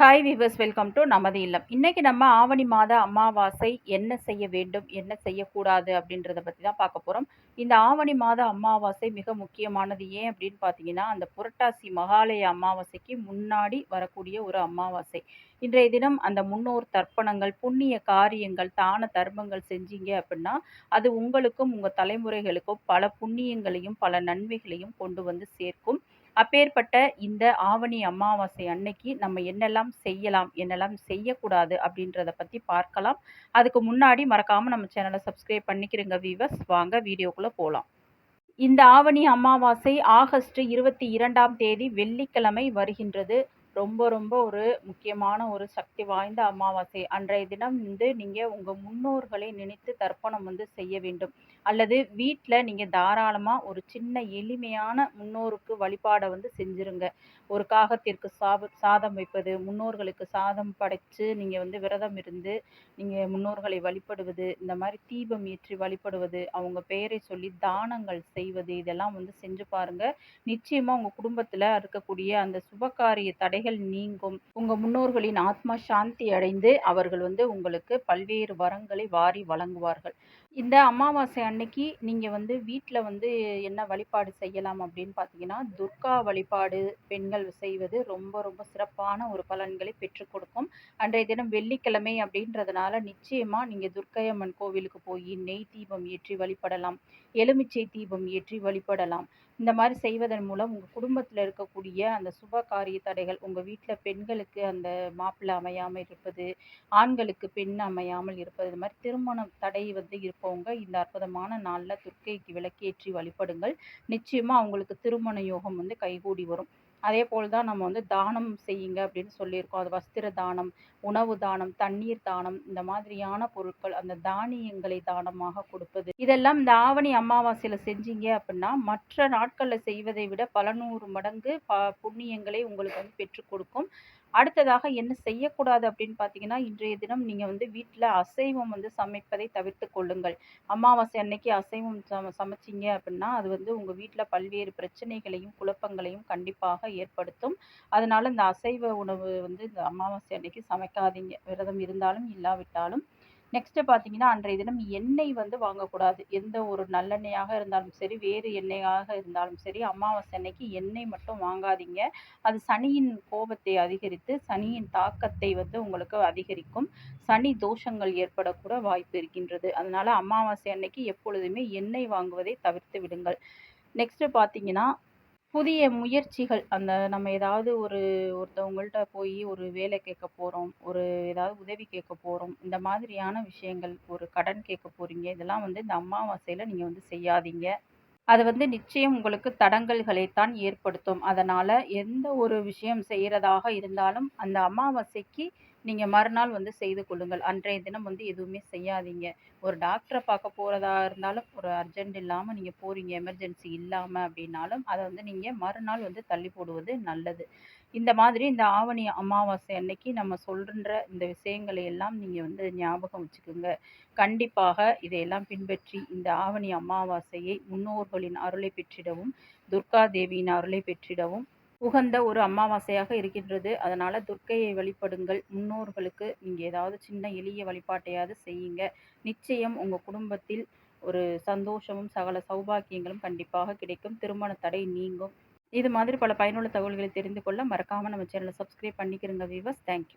Hi viewers welcome to நமது இல்லம். இன்றைக்கி நம்ம ஆவணி மாத அமாவாசை என்ன செய்ய வேண்டும் என்ன செய்யக்கூடாது அப்படின்றத பற்றி தான் பார்க்க போகிறோம் இந்த ஆவணி மாத அமாவாசை மிக முக்கியமானது ஏன் அப்படின்னு பார்த்தீங்கன்னா அந்த புரட்டாசி மகாலய அமாவாசைக்கு முன்னாடி வரக்கூடிய ஒரு அமாவாசை. இன்றைய தினம் அந்த முன்னோர் தர்ப்பணங்கள் புண்ணிய காரியங்கள் தான தர்மங்கள் செஞ்சீங்க அப்படின்னா அது உங்களுக்கும் உங்கள் தலைமுறைகளுக்கும் பல புண்ணியங்களையும் பல நன்மைகளையும் கொண்டு வந்து சேர்க்கும். அப்பேற்பட்ட இந்த ஆவணி அமாவாசை அன்னைக்கு நம்ம என்னெல்லாம் செய்யலாம் என்னெல்லாம் செய்யக்கூடாது அப்படின்றத பற்றி பார்க்கலாம். அதுக்கு முன்னாடி மறக்காமல் நம்ம சேனலை சப்ஸ்கிரைப் பண்ணிக்கிறங்க வீவர்ஸ் வாங்க வீடியோக்குள்ளே போகலாம் இந்த ஆவணி அமாவாசை ஆகஸ்ட் இருபத்தி இரண்டாம் தேதி வெள்ளிக்கிழமை வருகின்றது. ரொம்ப ரொம்ப ஒரு முக்கியமான ஒரு சக்தி வாய்ந்த அமாவாசை. அன்றைய தினம் வந்து நீங்கள் உங்கள் முன்னோர்களை நினைத்து தர்ப்பணம் வந்து செய்ய வேண்டும். அல்லது வீட்டில் நீங்கள் தாராளமாக ஒரு சின்ன எளிமையான முன்னோருக்கு வழிபாடை வந்து செஞ்சுருங்க. ஒரு காகத்திற்கு சாப சாதம் வைப்பது முன்னோர்களுக்கு சாதம் படைத்து நீங்கள் வந்து விரதம் இருந்து நீங்கள் முன்னோர்களை வழிபடுவது இந்த மாதிரி தீபம் ஏற்றி வழிபடுவது அவங்க பெயரை சொல்லி தானங்கள் செய்வது இதெல்லாம் வந்து செஞ்சு பாருங்கள் நிச்சயமாக உங்கள் குடும்பத்தில் இருக்கக்கூடிய அந்த சுபகாரிய தடைகள் நீங்கும். உங்கள் முன்னோர்களின் ஆத்மா சாந்தி அடைந்து அவர்கள் வந்து உங்களுக்கு பல்வேறு வரங்களை வாரி வழங்குவார்கள். இந்த அமாவாசை அன்னைக்கு நீங்கள் வந்து வீட்டில் வந்து என்ன வழிபாடு செய்யலாம் அப்படின்னு பார்த்தீங்கன்னா துர்கா வழிபாடு பெண்கள் செய்வது ரொம்ப ரொம்ப சிறப்பான ஒரு பலன்களை பெற்றுக் கொடுக்கும். அன்றைய தினம் வெள்ளிக்கிழமை அப்படின்றதுனால நிச்சயமாக நீங்கள் துர்க்கையம்மன் கோவிலுக்கு போய் நெய் தீபம் ஏற்றி வழிபடலாம். எலுமிச்சை தீபம் ஏற்றி வழிபடலாம். இந்த மாதிரி செய்வதன் மூலம் உங்கள் குடும்பத்தில் இருக்கக்கூடிய அந்த சுப காரிய தடைகள் உங்கள் வீட்டில் பெண்களுக்கு அந்த மாப்பிள்ளை அமையாமல் இருப்பது ஆண்களுக்கு பெண் அமையாமல் இருப்பது இது மாதிரி திருமணம் தடை வந்து போங்க. இந்த அற்புதமான நாளில் துர்க்கைக்கு விளக்கேற்றி வழிபடுங்கள். நிச்சயமாக அவங்களுக்கு திருமண யோகம் வந்து கைகூடி வரும். அதே போல் தான் நம்ம வந்து தானம் செய்யுங்க அப்படின்னு சொல்லியிருக்கோம். அது வஸ்திர தானம் உணவு தானம் தண்ணீர் தானம் இந்த மாதிரியான பொருட்கள் அந்த தானியங்களை தானமாக கொடுப்பது. இதெல்லாம் இந்த ஆவணி அமாவாசையில் செஞ்சீங்க அப்படின்னா மற்ற நாட்களில் செய்வதை விட பல நூறு மடங்கு ப புண்ணியங்களை உங்களுக்கு வந்து பெற்றுக் கொடுக்கும். அடுத்ததாக என்ன செய்யக்கூடாது அப்படின்னு பார்த்தீங்கன்னா இன்றைய தினம் நீங்கள் வந்து வீட்டில் அசைவம் வந்து சமைப்பதை தவிர்த்து கொள்ளுங்கள். அமாவாசை அன்னைக்கு அசைவம் சம சமைச்சிங்க அப்படின்னா அது வந்து உங்கள் வீட்டில் பல்வேறு பிரச்சனைகளையும் குழப்பங்களையும் கண்டிப்பாக ஏற்படுத்தும். அதனால் இந்த அசைவ உணவு வந்து இந்த அமாவாசை அன்னைக்கு சமைக்காதீங்க. விரதம் இருந்தாலும் இல்லாவிட்டாலும். நெக்ஸ்ட்டு பார்த்தீங்கன்னா அன்றைய தினம் எண்ணெய் வந்து வாங்கக்கூடாது. எந்த ஒரு நல்லெண்ணெயாக இருந்தாலும் சரி வேறு எண்ணெயாக இருந்தாலும் சரி அமாவாசை அன்னைக்கு எண்ணெய் மட்டும் வாங்காதீங்க. அது சனியின் கோபத்தை அதிகரித்து சனியின் தாக்கத்தை வந்து உங்களுக்கு அதிகரிக்கும். சனி தோஷங்கள் ஏற்படக்கூட வாய்ப்பு இருக்கின்றது. அதனால அமாவாசை அன்னைக்கு எப்பொழுதுமே எண்ணெய் வாங்குவதை தவிர்த்து விடுங்கள். நெக்ஸ்ட்டு பார்த்தீங்கன்னா புதிய முயற்சிகள் அந்த நம்ம ஏதாவது ஒரு ஒருத்தவங்கள்ட்ட போய் ஒரு வேலை கேட்க போகிறோம் ஒரு ஏதாவது உதவி கேட்க போகிறோம் இந்த மாதிரியான விஷயங்கள் ஒரு கடன் கேட்க போகிறீங்க இதெல்லாம் வந்து இந்த அமாவாசையில் நீங்கள் வந்து செய்யாதீங்க. அது வந்து நிச்சயம் உங்களுக்கு தடங்கல்களைத்தான் ஏற்படுத்தும். அதனால் எந்த ஒரு விஷயம் செய்கிறதாக இருந்தாலும் அந்த அமாவாசைக்கு நீங்கள் மறுநாள் வந்து செய்து கொள்ளுங்கள். அன்றைய தினம் வந்து எதுவுமே செய்யாதீங்க. ஒரு டாக்டரை பார்க்க போகிறதா இருந்தாலும் ஒரு அர்ஜென்ட் இல்லாமல் நீங்கள் போகிறீங்க எமர்ஜென்சி இல்லாமல் அப்படின்னாலும் அதை வந்து நீங்கள் மறுநாள் வந்து தள்ளி போடுவது நல்லது. இந்த மாதிரி இந்த ஆவணி அமாவாசை அன்னைக்கு நம்ம சொல்கின்ற இந்த விஷயங்களை எல்லாம் நீங்கள் வந்து ஞாபகம் வச்சுக்கோங்க. கண்டிப்பாக இதையெல்லாம் பின்பற்றி இந்த ஆவணி அமாவாசையை முன்னோர்களின் அருளை பெற்றிடவும் துர்கா தேவியின் அருளை பெற்றிடவும் உகந்த ஒரு அமாவாசையாக இருக்கின்றது. அதனால் துர்க்கையை வழிபடுங்கள். முன்னோர்களுக்கு நீங்கள் ஏதாவது சின்ன எளிய வழிபாட்டையாவது செய்யுங்க. நிச்சயம் உங்கள் குடும்பத்தில் ஒரு சந்தோஷமும் சகல சௌபாக்கியங்களும் கண்டிப்பாக கிடைக்கும். திருமண தடை நீங்கும். இது மாதிரி பல பயனுள்ள தகவல்களை தெரிந்து கொள்ள மறக்காமல் நம்ம சேனலை சப்ஸ்கிரைப் பண்ணிக்கிறங்க வீவர்ஸ் தேங்க்யூ